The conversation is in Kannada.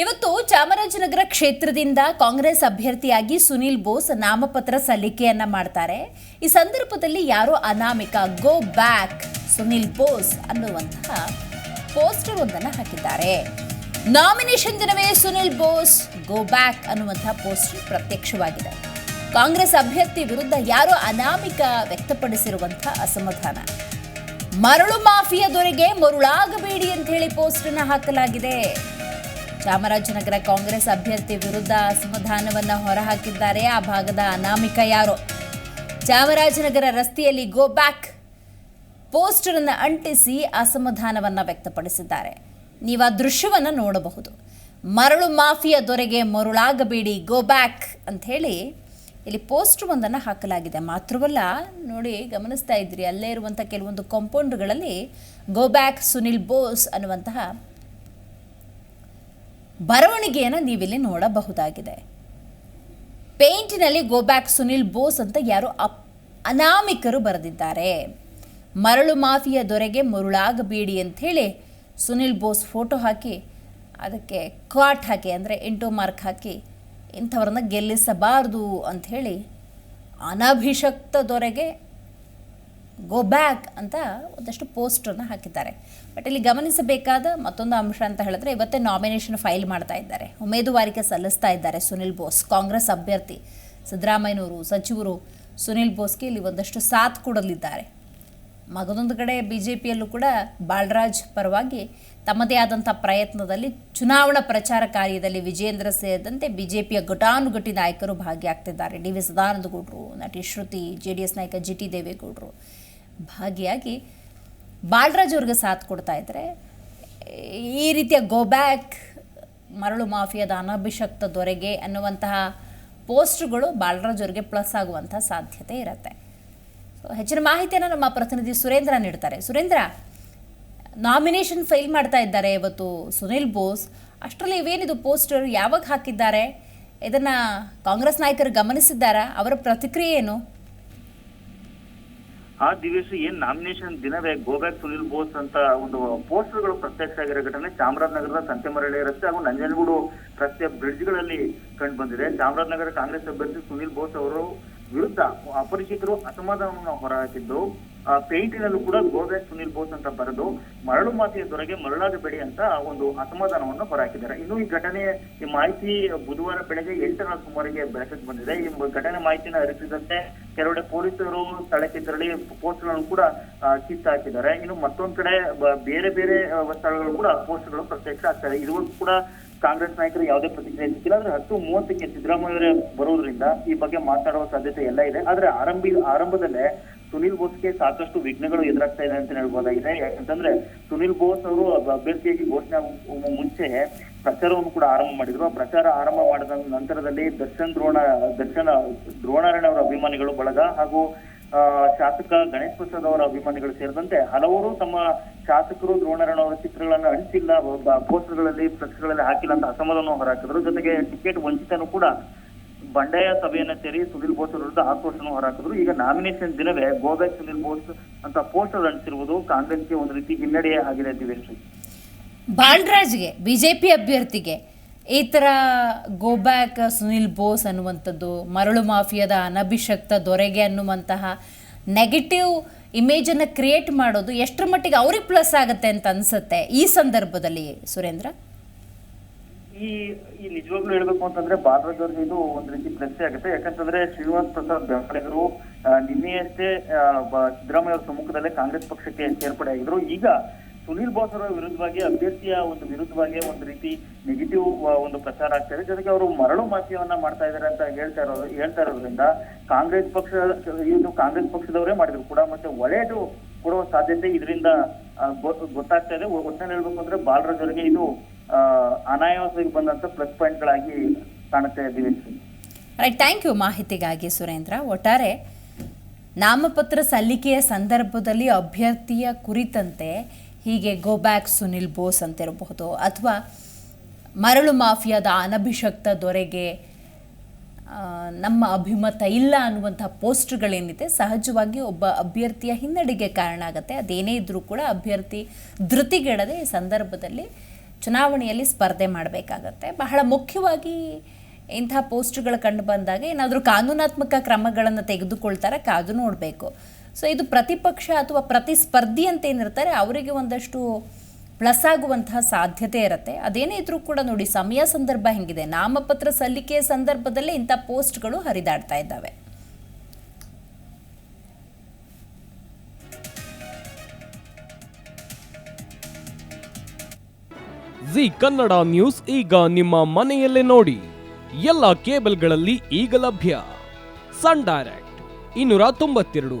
ಇವತ್ತು ಚಾಮರಾಜನಗರ ಕ್ಷೇತ್ರದಿಂದ ಕಾಂಗ್ರೆಸ್ ಅಭ್ಯರ್ಥಿಯಾಗಿ ಸುನಿಲ್ ಬೋಸ್ ನಾಮಪತ್ರ ಸಲ್ಲಿಕೆಯನ್ನ ಮಾಡ್ತಾರೆ. ಈ ಸಂದರ್ಭದಲ್ಲಿ ಯಾರೋ ಅನಾಮಿಕ? ಗೋ ಬ್ಯಾಕ್ ಸುನಿಲ್ ಬೋಸ್ ಅನ್ನುವಂತಹ ಪೋಸ್ಟರ್ ಒಂದನ್ನು ಹಾಕಿದ್ದಾರೆ. ನಾಮಿನೇಷನ್ ದಿನವೇ ಸುನಿಲ್ ಬೋಸ್ ಗೋ ಬ್ಯಾಕ್ ಅನ್ನುವಂತಹ ಪೋಸ್ಟರ್ ಪ್ರತ್ಯಕ್ಷವಾಗಿದೆ. ಕಾಂಗ್ರೆಸ್ ಅಭ್ಯರ್ಥಿ ವಿರುದ್ಧ ಯಾರೋ ಅನಾಮಿಕ ವ್ಯಕ್ತಪಡಿಸಿರುವಂತಹ ಅಸಮಾಧಾನ? ಮರಳು ಮಾಫಿಯಾ ದೊರೆಗೆ ಮರುಳಾಗಬೇಡಿ ಅಂತ ಹೇಳಿ ಪೋಸ್ಟರ್ನ ಹಾಕಲಾಗಿದೆ. ಚಾಮರಾಜನಗರ ಕಾಂಗ್ರೆಸ್ ಅಭ್ಯರ್ಥಿ ವಿರುದ್ಧ ಅಸಮಾಧಾನವನ್ನು ಹೊರಹಾಕಿದ್ದಾರೆ. ಆ ಭಾಗದ ಅನಾಮಿಕ ಯಾರು? ಚಾಮರಾಜನಗರ ರಸ್ತೆಯಲ್ಲಿ ಗೋ ಬ್ಯಾಕ್ ಪೋಸ್ಟರ್ ಅನ್ನು ಅಂಟಿಸಿ ಅಸಮಾಧಾನವನ್ನು ವ್ಯಕ್ತಪಡಿಸಿದ್ದಾರೆ. ನೀವು ಆ ದೃಶ್ಯವನ್ನು ನೋಡಬಹುದು. ಮರಳು ಮಾಫಿಯಾ ದೊರೆಗೆ ಮರುಳಾಗಬೇಡಿ ಗೋ ಬ್ಯಾಕ್ ಅಂತ ಹೇಳಿ ಇಲ್ಲಿ ಪೋಸ್ಟರ್ ಒಂದನ್ನು ಹಾಕಲಾಗಿದೆ. ಮಾತ್ರವಲ್ಲ, ನೋಡಿ ಗಮನಿಸ್ತಾ ಇದ್ರಿ, ಅಲ್ಲೇ ಇರುವಂಥ ಕೆಲವೊಂದು ಕಾಂಪೌಂಡ್ಗಳಲ್ಲಿ ಗೋ ಬ್ಯಾಕ್ ಸುನಿಲ್ ಬೋಸ್ ಅನ್ನುವಂತಹ ಬರವಣಿಗೆಯನ್ನು ನೀವಿಲ್ಲಿ ನೋಡಬಹುದಾಗಿದೆ. ಪೇಂಟಿನಲ್ಲಿ ಗೋ ಬ್ಯಾಕ್ ಸುನಿಲ್ ಬೋಸ್ ಅಂತ ಯಾರು ಅಪ್, ಅನಾಮಿಕರು ಬರೆದಿದ್ದಾರೆ. ಮರಳು ಮಾಫಿಯಾ ದೊರೆಗೆ ಮರುಳಾಗಬೇಡಿ ಅಂಥೇಳಿ ಸುನಿಲ್ ಬೋಸ್ ಫೋಟೋ ಹಾಕಿ, ಅದಕ್ಕೆ ಕ್ವಾಟ್ ಹಾಕಿ ಅಂದರೆ ಇಂಟು ಮಾರ್ಕ್ ಹಾಕಿ, ಇಂಥವ್ರನ್ನ ಗೆಲ್ಲಿಸಬಾರದು ಅಂಥೇಳಿ ಅನಭಿಷಕ್ತ ದೊರೆಗೆ ಗೋ ಬ್ಯಾಕ್ ಅಂತ ಒಂದಷ್ಟು ಪೋಸ್ಟನ್ನು ಹಾಕಿದ್ದಾರೆ. ಬಟ್ ಇಲ್ಲಿ ಗಮನಿಸಬೇಕಾದ ಮತ್ತೊಂದು ಅಂಶ ಅಂತ ಹೇಳಿದ್ರೆ ಇವತ್ತೇ ನಾಮಿನೇಷನ್ ಫೈಲ್ ಮಾಡ್ತಾ ಇದ್ದಾರೆ. ಉಮೇದುವಾರಿಕೆ ಸಲ್ಲಿಸ್ತಾ ಇದ್ದಾರೆ ಸುನಿಲ್ ಬೋಸ್, ಕಾಂಗ್ರೆಸ್ ಅಭ್ಯರ್ಥಿ ಸಿದ್ದರಾಮಯ್ಯನವರು, ಸಚಿವರು ಸುನಿಲ್ ಬೋಸ್ಗೆ ಇಲ್ಲಿ ಒಂದಷ್ಟು ಸಾಥ್ ಕೊಡಲಿದ್ದಾರೆ. ಮಗದೊಂದು ಕಡೆ ಬಿ ಜೆ ಪಿಯಲ್ಲೂ ಕೂಡ ಬಾಲರಾಜ್ ಪರವಾಗಿ ತಮ್ಮದೇ ಆದಂಥ ಪ್ರಯತ್ನದಲ್ಲಿ ಚುನಾವಣಾ ಪ್ರಚಾರ ಕಾರ್ಯದಲ್ಲಿ ವಿಜೇಂದ್ರ ಸೇರಿದಂತೆ ಬಿ ಜೆ ಪಿಯ ಘಟಾನುಘಟಿ ನಾಯಕರು ಭಾಗಿಯಾಗ್ತಿದ್ದಾರೆ. ಡಿ ವಿ ಸದಾನಂದಗೌಡರು, ನಟಿ ಶ್ರುತಿ, ಜೆ ಡಿ ಎಸ್ ನಾಯಕ ಜಿ ಟಿ ದೇವೇಗೌಡರು ಭಾಗಿಯಾಗಿ ಬಾಲರಾಜ್ ಅವ್ರಿಗೆ ಸಾಥ್ ಕೊಡ್ತಾ ಇದ್ದರೆ ಈ ರೀತಿಯ ಗೋ ಬ್ಯಾಕ್ ಮರಳು ಮಾಫಿಯಾದ ಅನಭಿಷಕ್ತ ದೊರೆಗೆ ಅನ್ನುವಂತಹ ಪೋಸ್ಟ್ಗಳು ಬಾಲರಾಜ್ ಅವ್ರಿಗೆ ಪ್ಲಸ್ ಆಗುವಂಥ ಸಾಧ್ಯತೆ ಇರುತ್ತೆ. ಹೆಚ್ಚಿನ ಮಾಹಿತಿಯನ್ನು ನಮ್ಮ ಪ್ರತಿನಿಧಿ ಸುರೇಂದ್ರ ನೀಡ್ತಾರೆ. ಸುರೇಂದ್ರ ನಾಮಿನೇಷನ್ ಫೈಲ್ ಮಾಡ್ತಾ ಇದ್ದಾರೆ ಇವತ್ತು ಸುನಿಲ್ ಬೋಸ್. ಅಷ್ಟರಲ್ಲಿ ಇವೇನಿದು ಪೋಸ್ಟರ್ ಯಾವಾಗ ಹಾಕಿದ್ದಾರೆ? ಇದನ್ನು ಕಾಂಗ್ರೆಸ್ ನಾಯಕರು ಗಮನಿಸಿದ್ದಾರಾ? ಅವರ ಪ್ರತಿಕ್ರಿಯೆ ಏನು? ಆ ದಿವಸ ಏನ್ ನಾಮಿನೇಷನ್ ದಿನವೇ ಗೋಬ್ಯಾಕ್ ಸುನಿಲ್ ಬೋಸ್ ಅಂತ ಒಂದು ಪೋಸ್ಟರ್ಗಳು ಪ್ರತ್ಯಕ್ಷ ಆಗಿರೋ ಘಟನೆ ಚಾಮರಾಜನಗರದ ಸಂತೆಮರಳಿ ರಸ್ತೆ ಹಾಗೂ ನಂಜನಗೂಡು ರಸ್ತೆಯ ಬ್ರಿಡ್ಜ್ಗಳಲ್ಲಿ ಕಂಡು ಬಂದಿದೆ. ಚಾಮರಾಜನಗರ ಕಾಂಗ್ರೆಸ್ ಅಭ್ಯರ್ಥಿ ಸುನಿಲ್ ಬೋಸ್ ಅವರು ವಿರುದ್ಧ ಅಪರಿಚಿತರು ಅಸಮಾಧಾನವನ್ನು ಹೊರಹಾಕಿದ್ದು ಆ ಪೇಂಟಿನಲ್ಲೂ ಕೂಡ ಗೋವೆ ಸುನಿಲ್ ಬೋಸ್ ಅಂತ ಬರೆದು ಮರಳು ಮಾತೆಯ ದೊರೆಗೆ ಮರಳಾಗಬೇಡಿ ಅಂತ ಒಂದು ಅಸಮಾಧಾನವನ್ನು ಹೊರಹಾಕಿದ್ದಾರೆ. ಇನ್ನು ಈ ಘಟನೆ, ಈ ಮಾಹಿತಿ ಬುಧವಾರ ಬೆಳಗ್ಗೆ ಎಂಟರ ಸುಮಾರಿಗೆ ಬೆಳಕಿಗೆ ಬಂದಿದೆ. ಈ ಘಟನೆ ಮಾಹಿತಿನ ಅರಿತಿದಂತೆ ಕೆಲವೆಡೆ ಪೊಲೀಸರು ಸ್ಥಳಕ್ಕೆ ತೆರಳಿ ಪೋಸ್ಟ್ಗಳನ್ನು ಕೂಡ ಕಿತ್ತಾಕಿದ್ದಾರೆ ಇನ್ನು ಮತ್ತೊಂದ್ ಕಡೆ ಬೇರೆ ಬೇರೆ ಸ್ಥಳಗಳು ಕೂಡ ಪೋಸ್ಟ್ಗಳು ಪ್ರತ್ಯಕ್ಷ ಆಗ್ತಾರೆ ಇದುವರೆಗೂ ಕೂಡ ಕಾಂಗ್ರೆಸ್ ನಾಯಕರು ಯಾವುದೇ ಪ್ರತಿಕ್ರಿಯೆ ಸಿಕ್ಕಿಲ್ಲ. ಆದ್ರೆ ಹತ್ತು ಮೂವತ್ತಕ್ಕೆ ಸಿದ್ದರಾಮಯ್ಯ ಅವರೇ ಬರೋದ್ರಿಂದ ಈ ಬಗ್ಗೆ ಮಾತಾಡುವ ಸಾಧ್ಯತೆ ಎಲ್ಲ ಇದೆ. ಆದ್ರೆ ಆರಂಭಿ, ಆರಂಭದಲ್ಲೇ ಸುನಿಲ್ ಬೋಸ್ಗೆ ಸಾಕಷ್ಟು ವಿಘ್ನಗಳು ಎದುರಾಗ್ತಾ ಇದೆ ಅಂತ ಹೇಳ್ಬೋದಾಗಿದೆ. ಯಾಕಂತಂದ್ರೆ ಸುನಿಲ್ ಬೋಸ್ ಅವರು ಅಭ್ಯರ್ಥಿಯಾಗಿ ಘೋಷಣೆ ಮುಂಚೆ ಪ್ರಚಾರವನ್ನು ಕೂಡ ಆರಂಭ ಮಾಡಿದ್ರು. ಪ್ರಚಾರ ಆರಂಭ ಮಾಡಿದ ನಂತರದಲ್ಲಿ ದರ್ಶನ್ ದ್ರೋಣ, ದರ್ಶನ್ ದ್ರೋಣಾರಾಯಣ ಅವರ ಅಭಿಮಾನಿಗಳು ಬಳಗ ಹಾಗೂ ಶಾಸಕ ಗಣೇಶ್ ಪ್ರಸಾದ್ ಅವರ ಅಭಿಮಾನಿಗಳು ಸೇರಿದಂತೆ ಹಲವರು ತಮ್ಮ ಶಾಸಕರು ದ್ರೋಣರಣ ಅವರ ಚಿತ್ರಗಳನ್ನ ಅಂಟಿಸಿಲ್ಲ. ಪೋಸ್ಟರ್ಗಳಲ್ಲಿ ಫ್ಲೆಕ್ಸ್ಗಳಲ್ಲಿ ಹಾಕಿಲ್ಲ ಅಂತ ಅಸಮಾಧಾನ ಹೊರಹಾಕಿದ್ರು. ಜೊತೆಗೆ ಟಿಕೆಟ್ ವಂಚಿತನು ಕೂಡ ಬಂಡಾಯ ಸಭೆಯನ್ನ ಸೇರಿ ಸುನಿಲ್ ಬೋಸ್ ವಿರುದ್ಧ ಆಕ್ರೋಶನ ಹೊರಹಾಕಿದ್ರು. ಈಗ ನಾಮಿನೇಷನ್ ದಿನವೇ ಗೋಬ್ಯಾಕ್ ಸುನಿಲ್ ಬೋಸ್ ಅಂತ ಪೋಸ್ಟರ್ ಅಂಟಿಸಿರುವುದು ಕಾಂಗ್ರೆಸ್ಗೆ ಒಂದು ರೀತಿ ಹಿನ್ನಡೆಯೇ ಆಗಿದೆ ದಿವೇಶ್ರೀ ಬಾಲರಾಜ್ಗೆ ಬಿಜೆಪಿ ಅಭ್ಯರ್ಥಿಗೆ ಈ ಥರ ಗೋ ಬ್ಯಾಕ್ ಸುನಿಲ್ ಬೋಸ್ ಅನ್ನುವಂಥದ್ದು, ಮರಳು ಮಾಫಿಯಾದ ಅನಭಿಷಕ್ತ ದೊರೆಗೆ ಅನ್ನುವಂತಹ ನೆಗೆಟಿವ್ ಇಮೇಜನ್ನು ಕ್ರಿಯೇಟ್ ಮಾಡೋದು ಎಷ್ಟರ ಮಟ್ಟಿಗೆ ಅವ್ರಿಗೆ ಪ್ಲಸ್ ಆಗುತ್ತೆ ಅಂತ ಅನ್ಸುತ್ತೆ ಈ ಸಂದರ್ಭದಲ್ಲಿ, ಸುರೇಂದ್ರ? ಈ ಈ ನಿಜವಾಗ್ಲೂ ಹೇಳ್ಬೇಕು ಅಂತಂದ್ರೆ ಬಾಲರಾಜ್ ಇದು ಒಂದ್ ರೀತಿ ಪ್ಲಸ್ ಆಗುತ್ತೆ. ಯಾಕಂತಂದ್ರೆ ಶ್ರೀನಿವಾಸ್ ಪ್ರಸಾದ್ ಬೆಂಬಲಿಗರು ನಿನ್ನೆಯಷ್ಟೇ ಸಿದ್ದರಾಮಯ್ಯ ಅವರ ಸಮ್ಮುಖದಲ್ಲೇ ಕಾಂಗ್ರೆಸ್ ಪಕ್ಷಕ್ಕೆ ಸೇರ್ಪಡೆ ಆಗಿದ್ರು ಈಗ ಸುನೀಲ್ ಬೋಸ್ ಅವರ ವಿರುದ್ಧವಾಗಿ ಅಭ್ಯರ್ಥಿಯ ಒಂದು ವಿರುದ್ಧವಾಗಿ ಒಂದು ರೀತಿ ನೆಗೆಟಿವ್ ಒಂದು ಪ್ರಚಾರ ಆಗ್ತಾ ಇದೆ. ಜೊತೆಗೆ ಅವರು ಮರಳು ಮಾಫಿಯವನ್ನ ಮಾಡ್ತಾ ಇದ್ದಾರೆ ಅಂತ ಹೇಳ್ತಾ ಇರೋದು, ಹೇಳ್ತಾ ಇರೋದ್ರಿಂದ ಕಾಂಗ್ರೆಸ್ ಪಕ್ಷ, ಇದು ಕಾಂಗ್ರೆಸ್ ಪಕ್ಷದವರೇ ಮಾಡಿದ್ರು ಕೂಡ, ಮತ್ತೆ ಒಳ್ಳೆಯದು ಕೊಡುವ ಸಾಧ್ಯತೆ ಇದರಿಂದ ಗೊತ್ತಾಗ್ತಾ ಇದೆ. ಒಟ್ಟಿನಲ್ಲಿ ಹೇಳ್ಬೇಕು ಅಂದ್ರೆ ಬಾಲರಾಜ್ ಅವರಿಗೆ ಇದು ಅನಾಯಾಸವಾಗಿ ಬಂದಂತ ಪ್ಲಸ್ ಪಾಯಿಂಟ್ಗಳಾಗಿ ಕಾಣುತ್ತೆ ದಿವೇಶ್ ರೈಟ್ ಥ್ಯಾಂಕ್ ಯು ಮಾಹಿತಿಗಾಗಿ ಸುರೇಂದ್ರ. ಒಟ್ಟಾರೆ ನಾಮಪತ್ರ ಸಲ್ಲಿಕೆಯ ಸಂದರ್ಭದಲ್ಲಿ ಅಭ್ಯರ್ಥಿಯ ಕುರಿತಂತೆ ಹೀಗೆ ಗೋ ಬ್ಯಾಕ್ ಸುನಿಲ್ ಬೋಸ್ ಅಂತ ಇರಬಹುದು ಅಥವಾ ಮರಳು ಮಾಫಿಯಾದ ಅನಭಿಷಕ್ತ ದೊರೆಗೆ ನಮ್ಮ ಅಭಿಮತ ಇಲ್ಲ ಅನ್ನುವಂಥ ಪೋಸ್ಟ್ಗಳೇನಿದೆ, ಸಹಜವಾಗಿ ಒಬ್ಬ ಅಭ್ಯರ್ಥಿಯ ಹಿನ್ನಡೆಗೆ ಕಾರಣ ಆಗುತ್ತೆ. ಅದೇನೇ ಇದ್ದರೂ ಕೂಡ ಅಭ್ಯರ್ಥಿ ಧೃತಿಗೆಡದೆ ಈ ಸಂದರ್ಭದಲ್ಲಿ ಚುನಾವಣೆಯಲ್ಲಿ ಸ್ಪರ್ಧೆ ಮಾಡಬೇಕಾಗತ್ತೆ. ಬಹಳ ಮುಖ್ಯವಾಗಿ ಇಂಥ ಪೋಸ್ಟ್ಗಳು ಕಂಡು ಬಂದಾಗ ಏನಾದರೂ ಕಾನೂನಾತ್ಮಕ ಕ್ರಮಗಳನ್ನು ತೆಗೆದುಕೊಳ್ತಾರೆ ಕಾದು ನೋಡಬೇಕು. ಸೊ ಇದು ಪ್ರತಿಪಕ್ಷ ಅಥವಾ ಪ್ರತಿಸ್ಪರ್ಧಿ ಅಂತ ಏನಿರ್ತಾರೆ, ಅವರಿಗೆ ಒಂದಷ್ಟು ಪ್ಲಸ್ ಆಗುವಂತಹ ಸಾಧ್ಯತೆ ಇರುತ್ತೆ. ಅದೇನೇ ಇದ್ರೂ ಕೂಡ ನೋಡಿ, ಸಮಯ ಸಂದರ್ಭ ಹೆಂಗಿದೆ, ನಾಮಪತ್ರ ಸಲ್ಲಿಕೆಯ ಸಂದರ್ಭದಲ್ಲೇ ಇಂಥ ಪೋಸ್ಟ್ಗಳು ಹರಿದಾಡ್ತಾ ಇದ್ದಾವೆ. ಜಿ ಕನ್ನಡ ನ್ಯೂಸ್ ಈಗ ನಿಮ್ಮ ಮನೆಯಲ್ಲೇ ನೋಡಿ. ಎಲ್ಲ ಕೇಬಲ್ಗಳಲ್ಲಿ ಈಗ ಲಭ್ಯ. ಸನ್ ಡೈರೆಕ್ಟ್, ಇನ್ನೂರ ತೊಂಬತ್ತೆರಡು.